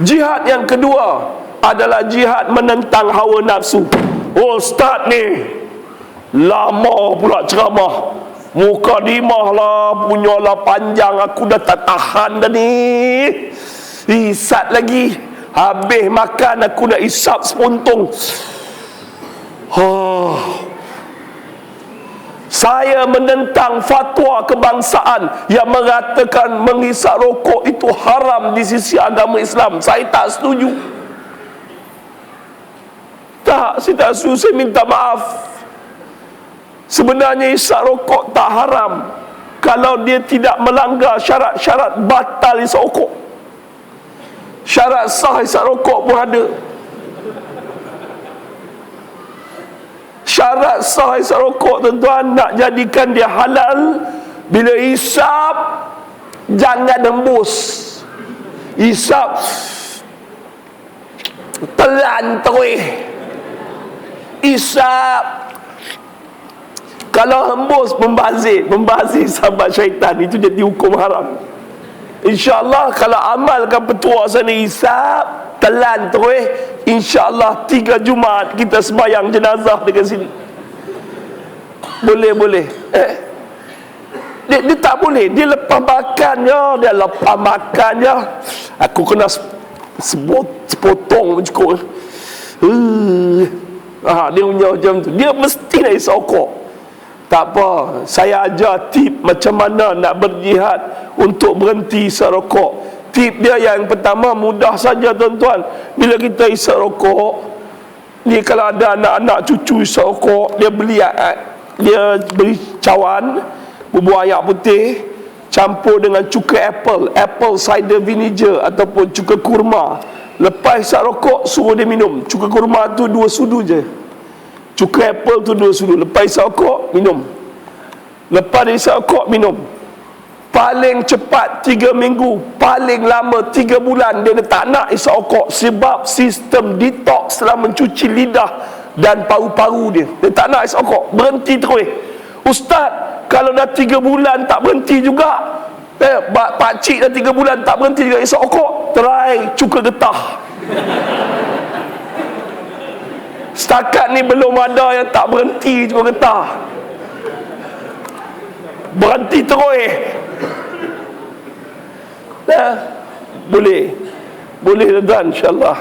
Jihad yang kedua adalah jihad menentang hawa nafsu. Oh, start ni. Lama pula ceramah. Muka dimah lah, punya lah panjang. Aku dah tak tahan dah ni. Isat lagi. Habis makan aku nak isap sepuntung. Oh. Saya menentang fatwa kebangsaan yang mengatakan mengisap rokok itu haram di sisi agama Islam. Saya tak setuju. Tak, saya tak setuju. Saya minta maaf. Sebenarnya isap rokok tak haram kalau dia tidak melanggar syarat-syarat batal isap rokok. Syarat sah isap rokok pun ada. Syarat sah isap rokok tuan-tuan nak jadikan dia halal bila isap jangan hembus isap telan terus. Isap kalau hembus membazir membazir sahabat syaitan itu jadi hukum haram. InsyaAllah kalau amalkan petua sana isap Telan terus InsyaAllah tiga Jumaat kita sembahyang jenazah dekat sini. Boleh boleh. Eh? dia, dia tak boleh. Dia lepas makan ya Dia lepas makan ya. Aku kena sepotong cukup uh. Dia punya macam tu. Dia mesti nak isokok tak apa, saya ajar tip macam mana nak berjihad untuk berhenti isap rokok. Tip dia yang pertama mudah saja tuan-tuan. Bila kita isap rokok, ni kalau ada anak-anak cucu isap rokok, dia beli dia beli cawan bubur ayak putih campur dengan cuka apple, apple cider vinegar ataupun cuka kurma. Lepas isap rokok suruh dia minum. Cuka kurma tu dua sudu je. Cukai apple tu dua sudu Lepas isap okok, minum Lepas isap okok, minum Paling cepat tiga minggu Paling lama tiga bulan. Dia tak nak isap okok Sebab sistem detox telah mencuci lidah Dan paru-paru dia. Dia tak nak isap okok Berhenti terus. Ustaz Kalau dah tiga bulan tak berhenti juga Eh, pak cik dah tiga bulan tak berhenti juga isap okok Try cuka getah. Setakat ni belum ada yang tak berhenti cuma getah. Berhenti terus eh? Boleh Boleh tuan insyaAllah